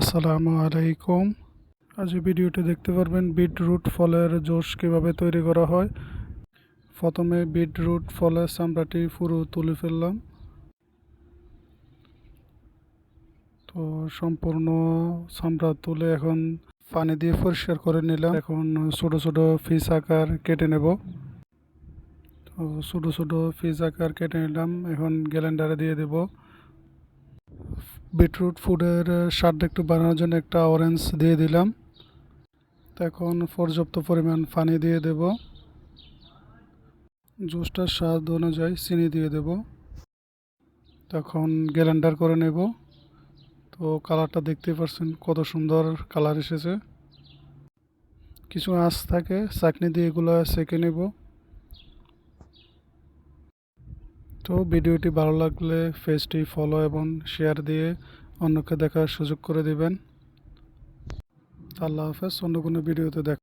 আসসালামু আলাইকুম। আজ এই ভিডিওতে দেখতে পারবেন বিটরুট ফলের জুস কীভাবে তৈরি করা হয়। প্রথমে বিটরুট ফলের চামড়াটি পুরো তুলে ফেললাম। তো সম্পূর্ণ চামড়া তুলে এখন পানি দিয়ে পরিষ্কার করে নিলাম। এখন ছোট ছোট পিস আকার কেটে নেব। তো ছোট ছোট পিস আকার কেটে নিলাম। এখন গ্যালেন্ডারে দিয়ে দেবো। বিটরুট ফুডের স্বাদটা একটু বানানোর জন্য একটা অরেঞ্জ দিয়ে দিলাম। এখন পর্যাপ্ত পরিমাণ পানি দিয়ে দেব। জুসটার স্বাদ অনুযায়ী চিনি দিয়ে দেব। তখন গ্যালেন্ডার করে নেব। তো কালারটা দেখতে পাচ্ছেন কত সুন্দর কালার এসেছে। কিছু আঁচ থাকে চাকনি দিয়ে এগুলো সেঁকে নেব। তো ভিডিওটি ভালো লাগলে পেজটি ফলো এবং শেয়ার দিয়ে অন্যকে দেখার সুযোগ করে দিবেন। আল্লাহ হাফেজ, অন্য কোনো ভিডিওতে দেখ